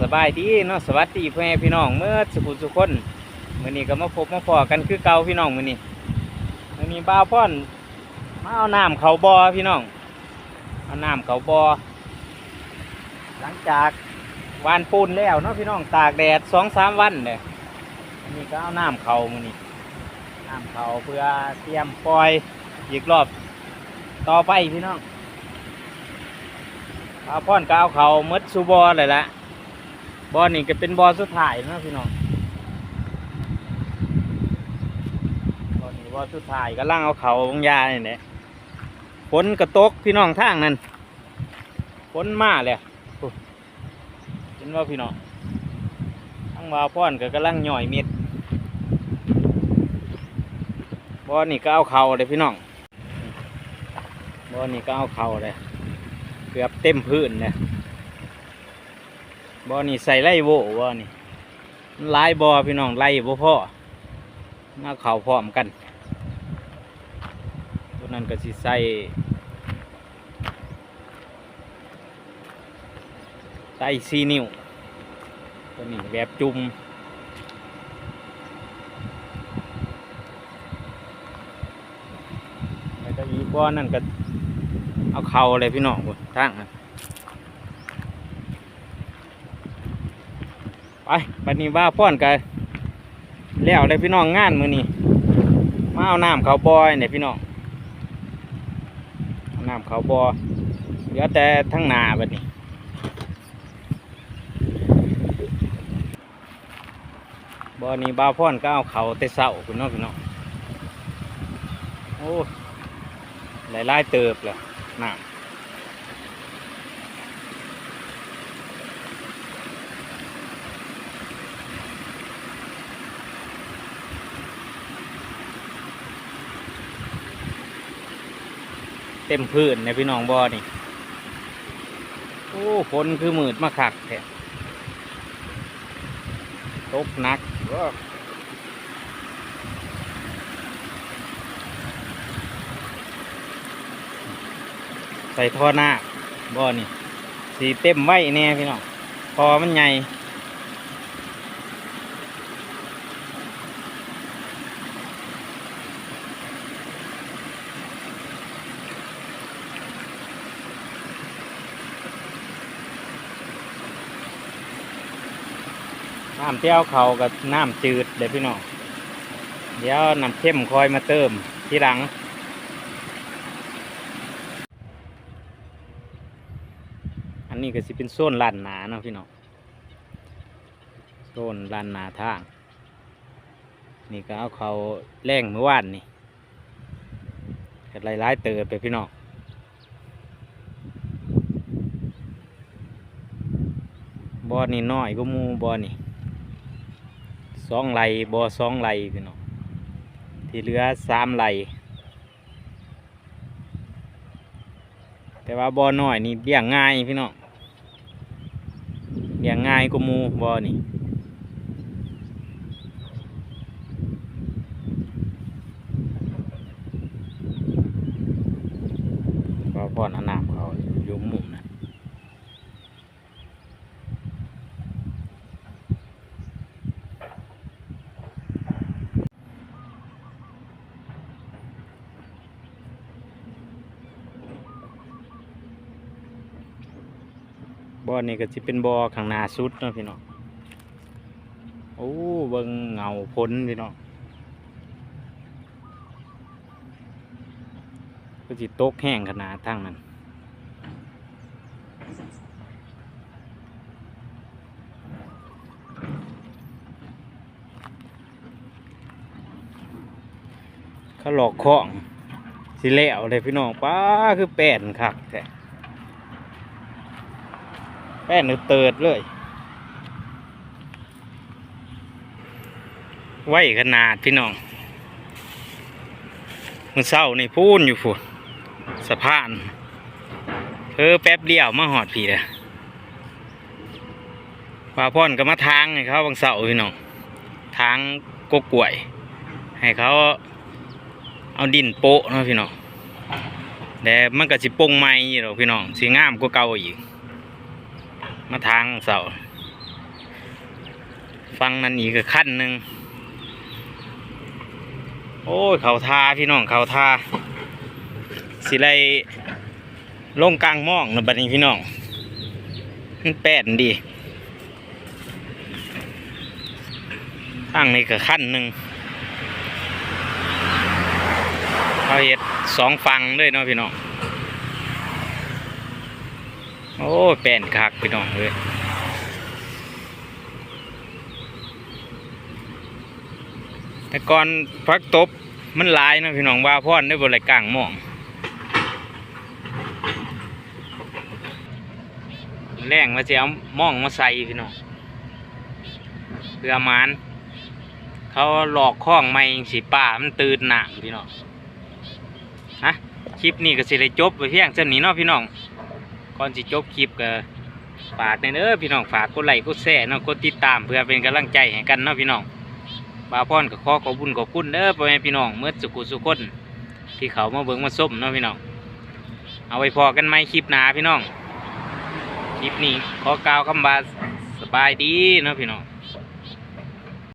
สบายดีเนาะสวัสดีพ่อแม่พี่น้องเมื่อสุขุสุขคนมื้อนี้ก็มาพบมาพอกันคือเก่าพี่น้องมื้อนี้มื้อนี้บ่าพ่อนมาเอาน้ำเขาบ่อพี่น้องเอาน้ำเขาบ่อหลังจากวานปูนแล้วเนาะพี่น้องตากแดดสองสามวันเลยอันนี้ก็เอาน้ำเขามื้อนี้น้ำเขาเพื่อเตรียมปล่อยอีกรอบต่อไปพี่น้องเอาพ่อนก็เอาเขามดซูบอเลยละ บอนี่ก็เป็นบอสุดท้ายนะพี่น้องบอนี่บอสุดท้ายก็ล่างเอาเขาบางยาเนี่ยแหละฝนกระตกพี่น้องทางนั้นฝนมาเลยเห็นว่าพี่น้องทั้งว่าพ่อนก็กำลังหน่อยเม็ดบอนี่ก็เอาเขาเลยพี่น้องบอนี่ก็เอาเขาเลยเกือบเต็มพื้นเนี่ย บ่อนี่ใส่ไล่โวบ่อนี่ลายบ่อพี่น้องไล่บ่พ่อมาเข่าพร้อมกัน ตัวนั้นก็สิใส่ใส่ซีนิ้วตัวนี้แบบจุ่มแล้วก็อีกบ่อนั่นก็เอาเข่าเลยพี่น้องบนทางนั้น ไปบัดนี้ว่าพ่อนกันแล้วเลยพี่น้องงานมือนี้มาเอาน้ำเขาบอยเนี่ยพี่น้องน้ำเขาบอเหลือแต่ทั้งนาบัดนี้บอนี้บ้าพ่อนก็เอาเขาแต่เสาคุณน้องพี่น้องโอ้หลายลายๆเติบเลยน้ำ เต็มพื้นในพี่น้องบ่อนี่ โอ้ฝนคือมืดมาคักแท้ตกหนักใส่ท่อหน้าบ่อนี่สีเต็มไว้แน่พี่น้องพอมันใหญ่ น้ำเตี้ยวเขากับน้ำจืดเดี๋ยวพี่น้องเดี๋ยวน้ำเข้มคอยมาเติมทีหลัง อันนี้ก็สิเป็นโซนลานหนาเนาะพี่น้องโซนลานหนาทาง นี่ก็เอาเขาแร่งเมื่อวานนี่ก็หลายเติบไปพี่น้องบอนี่น้อยก็มูบอนี่ สองไหลบอสองไหลพี่น้องที่เหลือสามไหลแต่ว่าบอหน้อยนี่เบี่ยงง่ายพี่น้องเบี่ยงง่ายก็มูบอนี่ก็พอนเอาน้ำเขาอยู่มุมนะ บอนี่ก็จะเป็นบ่อข้างหน้าสุดเนาะพี่น้องโอ้เบิ่งเงาพ้นพี่น้องก็จิตกแห้งขนาดทั้งนั้นเขาหลอกของสิแล้วเลยพี่น้องป้าคือแป้นคักแท้ แป้นเติดเลย ไว้ขนาดพี่น้องมือเศร้านี่พูนอยู่ฝุ่นสะพานเธอแป๊บเดียวมาหอดพี่เลยปลาพ่อนก็มาทางให้เขาบางเสาพี่น้องทางกกกล้วย ให้เขาเอาดินโปะนะพี่น้องแต่มันก็สิปงไม้อยู่หรอกพี่น้องสิงามกว่าเก่าอีก มาทางเสาฟังนั่นอีกขั้นหนึ่งโอ้ยเขาทาพี่น้องเขาทาสิไรลงกลางหมองนะบัดนี้พี่น้องมันแป้นดีทางนี้ก็ขั้นหนึ่งเขาเห็ดสองฟังด้วยเนาะพี่น้อง โอ้แป้นคักพี่น้องเลยแต่ก่อนพักตบมันลายนะพี่น้องว่าพ่อนได้บริกลางมองแรงมาจะเอาหมองมาใส่พี่น้องเพื่อมานเขาหลอกข้องไม่สีป่ามันตื่นหนักพี่น้องฮะคลิปนี้ก็สิได้จบไปเพียงเท่านี้เนาะพี่น้อง ก่อนสิจบคลิปก็ฝากในเด้อพี่น้องฝากกดไลค์กดแชร์เนาะกดติดตามเพื่อเป็นกำลังใจให้กันเนาะพี่น้องบาพรกับข้อขอบุญขอบคุณเด้อพ่อแม่พี่น้องเมื่อสุกุสุคนที่เขามาเบิ้งมาส้มเนาะพี่น้องเอาไว้พอกันไหมคลิปหนาพี่น้องคลิปนี้ขอกล่าวคำบาสบายดีเนาะพี่น้อง